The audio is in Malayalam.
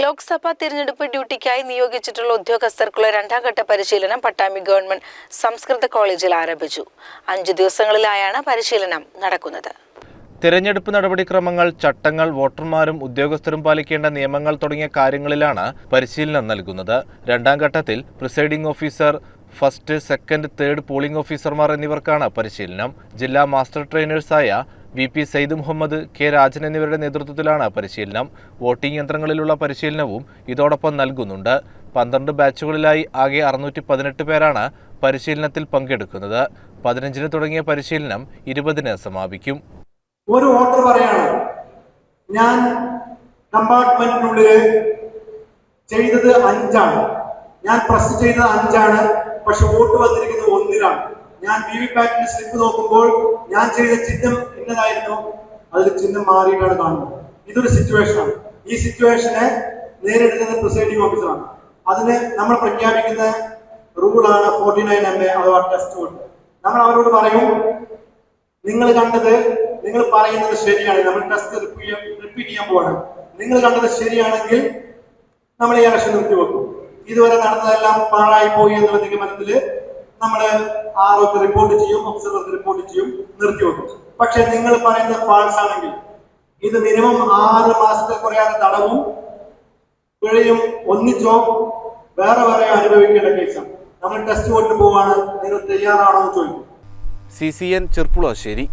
ലോക്സഭാ തിരഞ്ഞെടുപ്പ് ഡ്യൂട്ടിക്കായി നിയോഗിച്ചിട്ടുള്ള ഉദ്യോഗസ്ഥർക്കുള്ള രണ്ടാം ഘട്ട പരിശീലനം പട്ടാമ്പി ഗവൺമെന്റ് സംസ്കൃത കോളേജിൽ ആരംഭിച്ചു. അഞ്ചു ദിവസങ്ങളിലായാണ് പരിശീലനം നടക്കുന്നത്. തിരഞ്ഞെടുപ്പ് നടപടിക്രമങ്ങൾ ചട്ടങ്ങൾ വോട്ടർമാരും ഉദ്യോഗസ്ഥരും പാലിക്കേണ്ട നിയമങ്ങൾ തുടങ്ങിയ കാര്യങ്ങളിലാണ് പരിശീലനം നൽകുന്നത്. രണ്ടാം ഘട്ടത്തിൽ presiding officer first second third polling ഓഫീസർമാർ എന്നിവർക്കാണ് പരിശീലനം. ജില്ലാ master ട്രെയിനേഴ്സായ V P Sayyid Muhammad K Rajan എന്നിവരുടെ നേതൃത്വത്തിലാണ് പരിശീലനം. വോട്ടിംഗ് യന്ത്രങ്ങളിലുള്ള പരിശീലനവും ഇതോടൊപ്പം നൽകുന്നുണ്ട്. പന്ത്രണ്ട് ബാച്ചുകളിലായി ആകെ അറുന്നൂറ്റി പതിനെട്ട് പേരാണ് പരിശീലനത്തിൽ പങ്കെടുക്കുന്നത്. പതിനഞ്ചിന് തുടങ്ങിയ പരിശീലനം ഇരുപതിന് സമാപിക്കും. ഒരു വോട്ടർ പറയാണ് ഞാൻ കമ്പാർട്ട്മെന്റിനുള്ളിൽ ചെയ്തത് അഞ്ചാണ്. ഞാൻ പ്രസ് ചെയ്തത് അഞ്ചാണ് പക്ഷെ വോട്ട് വന്നിരിക്കുന്നത് ഒന്നിലാണ്. ഞാൻ വി വി പാറ്റിന്റെ സ്ലിപ്പ് നോക്കുമ്പോൾ ഞാൻ ചെയ്ത ചിഹ്നം എന്നതായിരുന്നു അതിൽ ചിഹ്നം മാറിയിട്ടാണ് കാണുന്നത്. ഇതൊരു സിറ്റുവേഷനാണ് ഈ സിറ്റുവേഷനെ നേരിടുന്നത് പ്രിസൈഡിംഗ് ഓഫീസറാണ് അതിന് നമ്മൾ പ്രഖ്യാപിക്കുന്ന റൂളാണ് ഫോർട്ടി നയൻ എം എ അഥവാ ടെസ്റ്റ് കൊണ്ട് നമ്മൾ അവരോട് പറയും നിങ്ങൾ കണ്ടത് നിങ്ങൾ പറയുന്നത് ശരിയാണ്. നമ്മൾ ടെസ്റ്റ് റിപ്പീറ്റ് ചെയ്യാൻ പോവാണ്. നിങ്ങൾ കണ്ടത് ശരിയാണെങ്കിൽ നമ്മൾ ഈ ഇലക്ഷൻ നിർത്തിവെക്കും. ഇതുവരെ നടന്നതെല്ലാം പാഴായി പോയി എന്നുള്ള നിഗമനത്തിൽ നമ്മൾ ആറൊക്കെ റിപ്പോർട്ട് ചെയ്യും ഒബ്സർവർക്ക് റിപ്പോർട്ട് ചെയ്യും നിർത്തി വെക്കും. പക്ഷെ നിങ്ങൾ പറയുന്ന ഫാൾസ് ആണെങ്കിൽ ഇത് മിനിമം ആറ് മാസത്തിൽ കുറയാതെ തടവും പിഴയും ഒന്നിച്ചോ വേറെ വേറെ അനുഭവിക്കേണ്ട കേസാണ് നമ്മൾ ടെസ്റ്റ് കൊണ്ടുപോവാണ് നിങ്ങൾ തയ്യാറാണോ എന്ന് ചോദിക്കും. C C N Cherpulassery.